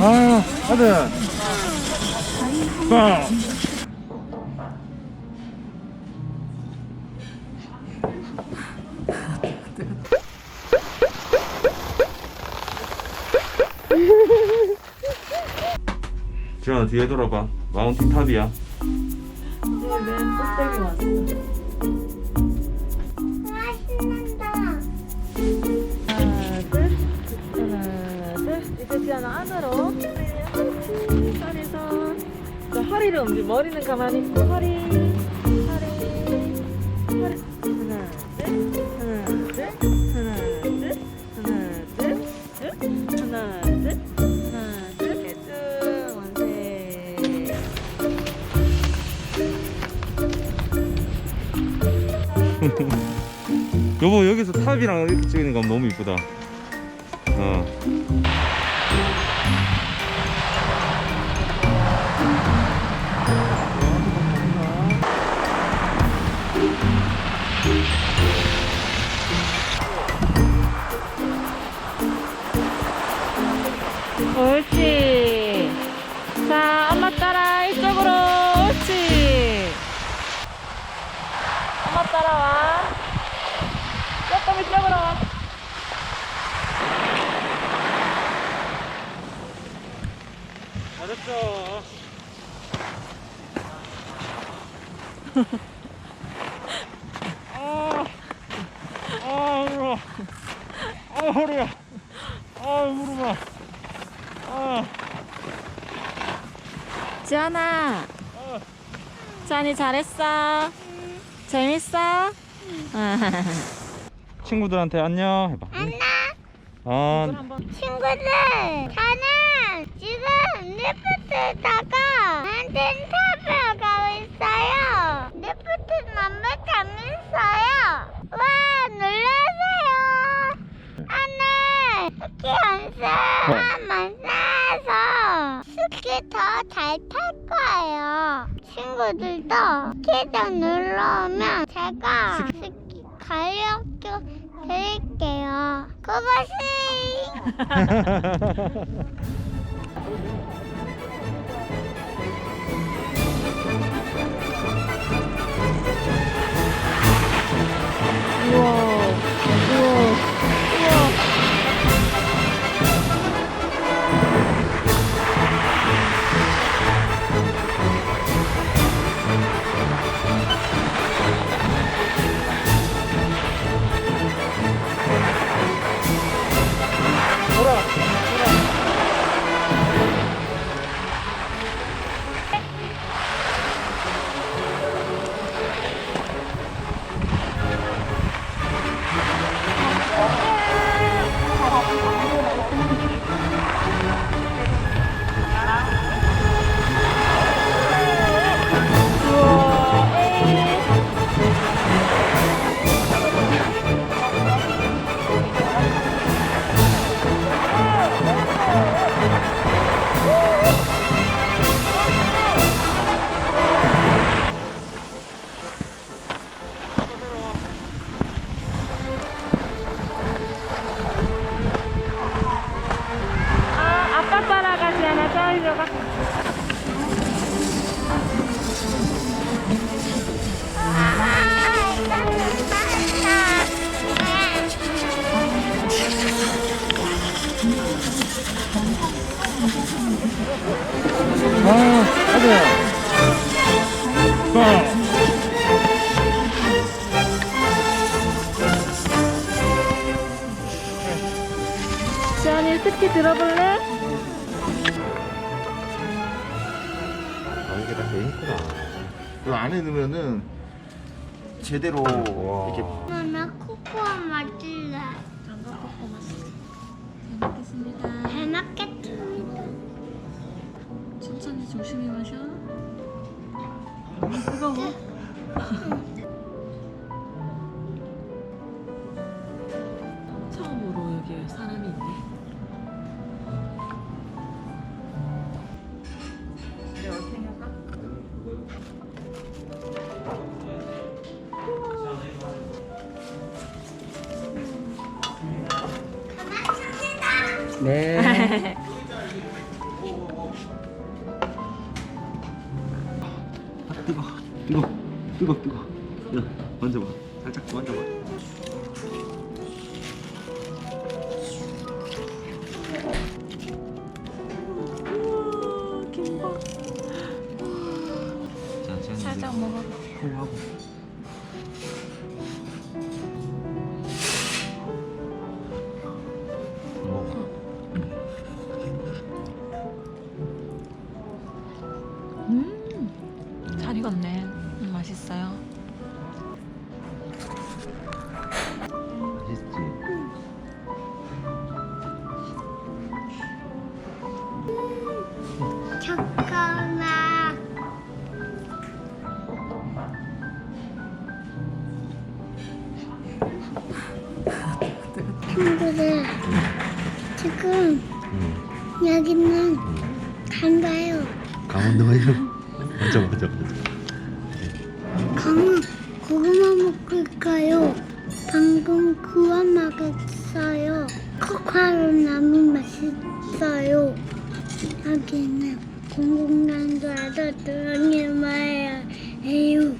하나, 빵. 지현아 뒤에 돌아봐. 마운틴 탑이야. 맨 꼭대기 왔어. 지안아 안으로. 손. 자, 허리를 움직 머리는 가만히 있고, 허리. 허리. 허리. 하나, 둘. 하나, 둘. 하나, 둘. 하나, 둘. 쭉. 하나, 둘. 여보 여기서 탑이랑 이렇게 찍는 거 너무 이쁘다. 어. 아, 아, 무릎. 아, 허리야. 아, 무릎아. 아, 지연아. 아. 지연이 잘했어. 재밌어? 친구들한테 안녕 해봐. 안나 아. 친구들 저는 리프트에다가 랜턴탑을 가고 있어요. 리프트 너무 재밌어요. 와 놀라세요. 오늘 스키 연습 만나서 스키 더 잘 탈 거예요. 친구들도 스키 좀 눌러오면 제가 스키 가격도 드릴게요. 우와. 우와. 않아. 저기로 가. 아, 가자. 빵. 지안이 스키 들어볼래? 아 이게 다 되있구나 이 안에 넣으면은 제대로 이렇게 나 코코아 맞을래. 장갑 벗고 마시지. 잘 먹겠습니다. 잘 먹겠습니다. 천천히 조심히 마셔. 뜨거워. 처음으로 여기 사람이 네. 아, 뜨거, 뜨거, 뜨거, 뜨거. 야, 만져봐. 살짝 만져봐. 김밥. 자, 살짝 먹어봐. 하고. 음 잘 익었네. 음, 맛있어요. 맛있지? 잠깐만. 친구들, 지금 응. 여기는 간가요. 강원도요 맞아 맞아 맞아 강은 고구마 먹을까요? 방금 구워 먹었어요. 코코아로 너무 맛있어요. 여기는 공공장도 알아 들어게 마야 해요.